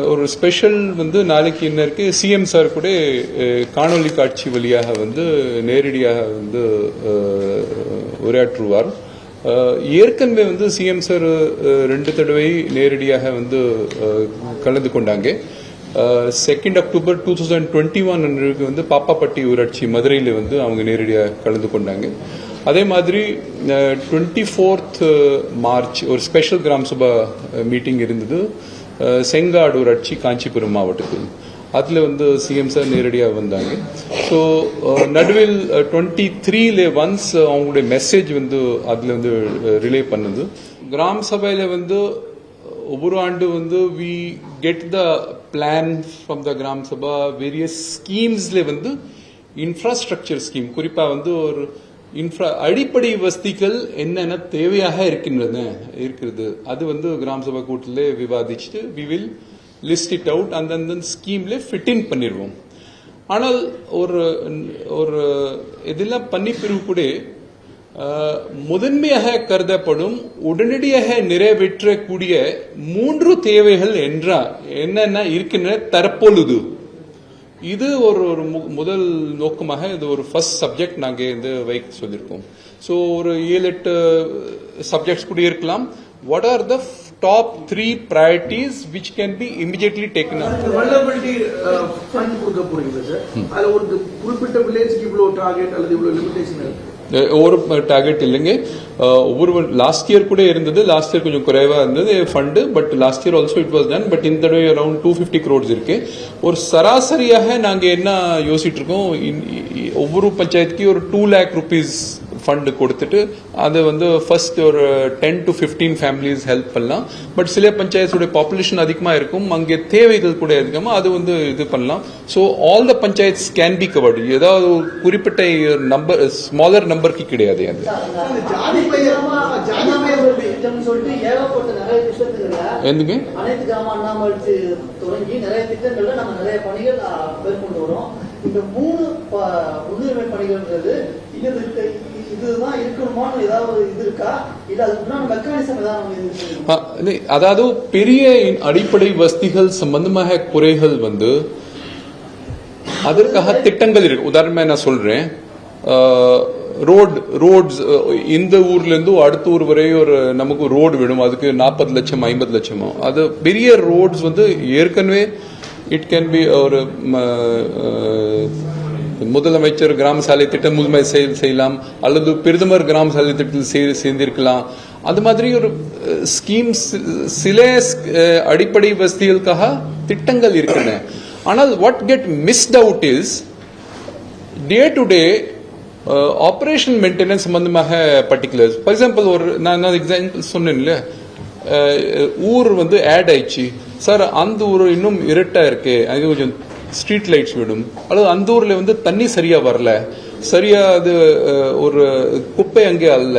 ஒரு ஸ்பெஷல் வந்து நாளைக்கு என்ன இருக்கு? சிஎம் சார் கூட காணொலி காணொளி காட்சி வழியாக வந்து நேரடியாக வந்து உரையாற்றுவார். ஏற்கனவே வந்து சிஎம் சார் ரெண்டு தடவை நேரடியாக வந்து கலந்து கொண்டாங்க. Second October two thousand twenty one வந்து பாப்பாப்பட்டி ஊராட்சி மதுரையில் வந்து அவங்க நேரடியாக கலந்து கொண்டாங்க. அதே மாதிரி டுவெண்ட்டி ஃபோர்த் மார்ச் ஒரு ஸ்பெஷல் கிராம சபா மீட்டிங் இருந்தது. செங்காடு ஊராட்சி காஞ்சிபுரம் மாவட்டத்தில். அதில் வந்து சிஎம் சார் நேரடியாக வந்தாங்க. ஸோ நடுவில் டுவெண்ட்டி த்ரீல ஒன்ஸ் அவங்களுடைய மெசேஜ் வந்து அதில் வந்து ரிலே பண்ணுது. கிராம சபையில் வந்து ஒவ்வொரு ஆண்டு வந்து we get the plan from the grama sabha various ஸ்கீம்ஸ்ல வந்து இன்ஃப்ராஸ்ட்ரக்சர் ஸ்கீம் குறிப்பாக வந்து ஒரு இன்ஃப்ரா அடிப்படை வசதிகள் என்னென்ன தேவையாக இருக்கின்றன இருக்கிறது. அது வந்து கிராம சபை கூட்டத்திலே விவாதிச்சுட்டு we will list it out அந்தந்த ஸ்கீம்ல ஃபிட் இன் பண்ணிடுவோம். ஆனால் ஒரு ஒரு இதெல்லாம் பண்ணி பிரிவு கூட முதன்மையாக கருதப்படும் உடனடியாக நிறைவேற்றக்கூடிய மூன்று தேவைகள் என்றா என்னென்ன இருக்கின்றன தற்பொழுது. இது ஒரு ஒரு முதல் நோக்கமாக இது ஒரு ஃபர்ஸ்ட் சப்ஜெக்ட் நாங்கள் வந்து வைக்க சொல்லியிருக்கோம். ஸோ ஒரு ஏழு எட்டு சப்ஜெக்ட்ஸ் கூட இருக்கலாம். What are the top three priorities which can be immediately taken availability fund கொடுக்க போறீங்க சார் அதுல ஒரு குறிப்பிட்ட வில்லேஜ்க்கு இவ்வளவு டார்கெட் அல்லது இவ்வளவு லிமிடேஷன் இருக்கு. ஒரு டார்கெட் இல்லைங்க ஒவ்வொரு லாஸ்ட் இயர் கூட இருந்தது லாஸ்ட் இயர் கொஞ்சம் குறைவாக இருந்தது fund but last year also it was done but இந்த தடவை அரௌண்ட் டூ ஃபிஃப்டி க்ரோட்ஸ் இருக்கு ஒரு சராசரியாக நாங்கள் என்ன யோசிச்சுட்டு இருக்கோம் இன்- ஒவ்வொரு பஞ்சாயத்துக்கு ஒரு டூ லேக் ருபீஸ் ஃபண்டு கொடுத்துட்டு அது வந்து ஃபர்ஸ்ட் ஒரு ten to fifteen families help பண்ணலாம். பட் சில பஞ்சாயத்தோட பாப்புலேஷன் அதிகமாக இருக்கும் அங்கே தேவைகள் கூட அதிகமாக அது வந்து இது பண்ணலாம். So all the panchayats can be covered ஏதாவது ஒரு குறிப்பிட்ட நம்பர் ஸ்மாலர் நம்பருக்கு கிடையாது அது. எதுங்க அனைத்து கிராம அண்ணாமலைச்சு தொடங்கி நிறைய திட்டங்கள்ல நம்ம நிறைய பணிகள் மேற்கொண்டு வரோம். இந்த மூணு முன்னுரிமை பணிகள்ன்றது இது இதுதான் இருக்கணுமான்னு ஏதாவது இது இருக்கா? இல்ல அதுக்கு மெக்கானிசம் ஏதாவது அதாவது பெரிய அடிப்படை வசதிகள் சம்பந்தமாக குறைகள் வந்து அதற்காக திட்டங்கள் இருக்கு. உதாரணமா நான் சொல்றேன். ரோட் ரோட்ஸ் இந்த ஊர்ல இருந்து அடுத்த ஊர் வரை ஒரு நமக்கு ரோடு வேணும். அதுக்கு நாற்பது லட்சம் ஐம்பது லட்சமோ. அது பெரிய ரோட்ஸ் வந்து ஏற்கனவே இட் கேன் பி ஒரு முதலமைச்சர் கிராம சாலை திட்டம் முழுமை செய்யலாம். அல்லது பிரதமர் கிராம சாலை திட்டத்தில் சேர்ந்திருக்கலாம். அது மாதிரி ஒரு uh, ஸ்கீம்ஸ் சில uh, அடிப்படை வசதிகளுக்காக திட்டங்கள் இருக்கின்றன. ஆனால் what get missed out is day to day operation maintenance சம்பந்தமாக பர்டிகுலர்ஸ் ஃபார் எக்ஸாம்பிள் ஒரு நான் எக்ஸாம்பிள் சொன்னேன் இல்லையா ஊர் வந்து ஆட் ஆயிடுச்சு. சார் அந்த ஊர் இன்னும் இருட்டாக இருக்கு. அது கொஞ்சம் ஸ்ட்ரீட் லைட்ஸ் விடும். அல்லது அந்த ஊரில் வந்து தண்ணி சரியாக வரல. சரியாக அது ஒரு குப்பை அங்கே அல்ல.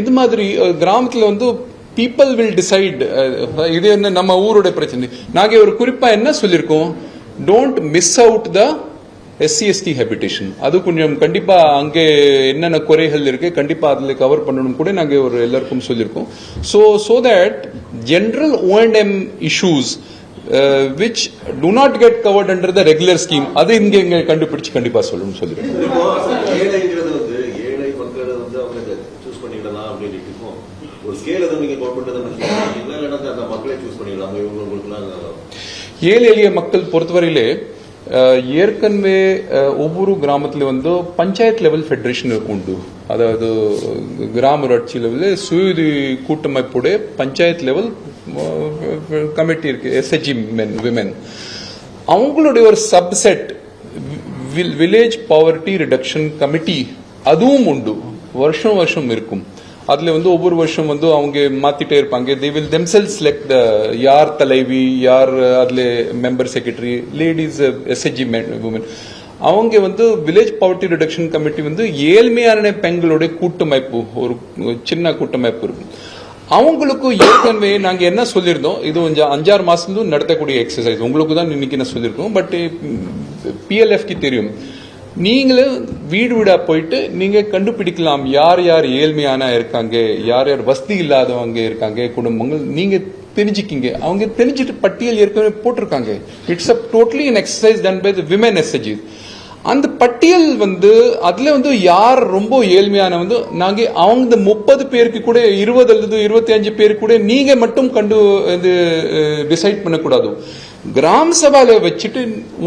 இது மாதிரி கிராமத்தில் வந்து பீப்புள் வில் டிசைட் இது என்ன நம்ம ஊரோட பிரச்சனை. நாங்கள் ஒரு குறிப்பாக என்ன சொல்லியிருக்கோம்? Don't miss out the SC ST habitation அது கொஞ்சம் கண்டிப்பா அங்கே என்னென்ன குறைகள் இருக்கு கண்டிப்பா அதுல கவர் பண்ணணும் கூட நாங்க ஒரு எல்லாருக்கும் சொல்லியிருக்கோம். So so that general O&M issues which do not get covered under the regular scheme அது இங்க இங்க கண்டுபிடிச்சு கண்டிப்பா சொல்லணும் சொல்லியிருக்கோம். ஏழை எளிய மக்கள் பொறுத்தவரையிலே ஏற்கனவே ஒவ்வொரு கிராமத்தில் வந்து பஞ்சாயத்து லெவல் ஃபெடரேஷன் உண்டு. அதாவது கிராம ஊராட்சி லெவலில் சுயுதி கூட்டமைப்புடைய பஞ்சாயத்து லெவல் கமிட்டி இருக்கு எஸ்ஹெச்ஜி மென் விமென் அவங்களுடைய ஒரு subset village poverty reduction committee அதுவும் உண்டு. வருஷம் வருஷம் இருக்கும். அதில் வந்து ஒவ்வொரு வருஷம் வந்து அவங்க மாற்றிட்டே இருப்பாங்க. They will them sell select யார் தலைவி யார் அதில் member secretary ladies SHG woman அவங்க வந்து வில்லேஜ் பவர்ட்டி ரிடக்ஷன் கமிட்டி வந்து ஏழ்மையான பெண்களுடைய கூட்டமைப்பு ஒரு சின்ன கூட்டமைப்பு இருக்கும் அவங்களுக்கு ஏற்கனவே நாங்கள் என்ன சொல்லியிருந்தோம்? இது கொஞ்சம் அஞ்சாறு மாசத்துல நடத்தக்கூடிய எக்ஸசைஸ் உங்களுக்கு தான் இன்னைக்கு என்ன சொல்லியிருக்கோம். பட் பிஎல்எஃப்க்கு தெரியும். நீங்களும் வீடு வீடாக போயிட்டு நீங்கள் கண்டுபிடிக்கலாம் யார் யார் ஏழ்மையான இருக்காங்க யார் யார் வசதி இல்லாதவங்க இருக்காங்க குடும்பங்கள் நீங்கள் தெரிஞ்சுக்கிங்க. அவங்க தெரிஞ்சுட்டு பட்டியல் ஏற்கனவே போட்டிருக்காங்க. It's a totally an exercise done by the women SHG அந்த பட்டியல் வந்து அதுல வந்து யார் ரொம்ப ஏழ்மையான வந்து நாங்க அவங்க முப்பது பேருக்கு கூட இருபது அல்லது இருபத்தி அஞ்சு பேருக்கு கூட நீங்க மட்டும் கண்டு இது டிசைட் பண்ணக்கூடாது. கிராம சபால வச்சுட்டு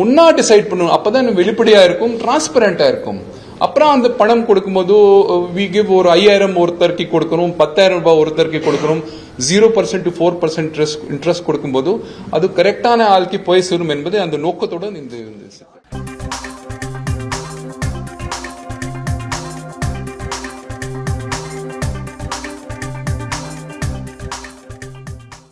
ஒன்னா டிசைட் பண்ணணும் அப்பதான் வெளிப்படையா இருக்கும் டிரான்ஸ்பரண்டா இருக்கும். அப்புறம் அந்த பணம் கொடுக்கும்போது வி கிவ் ஒரு ஐயாயிரம் ஒருத்தருக்கு கொடுக்கணும் பத்தாயிரம் ரூபாய் ஒருத்தருக்கு கொடுக்கணும் zero percent to four percent interest கொடுக்கும்போது அது கரெக்டான ஆளுக்கு போய் சேரும் என்பது அந்த நோக்கத்துடன் இந்த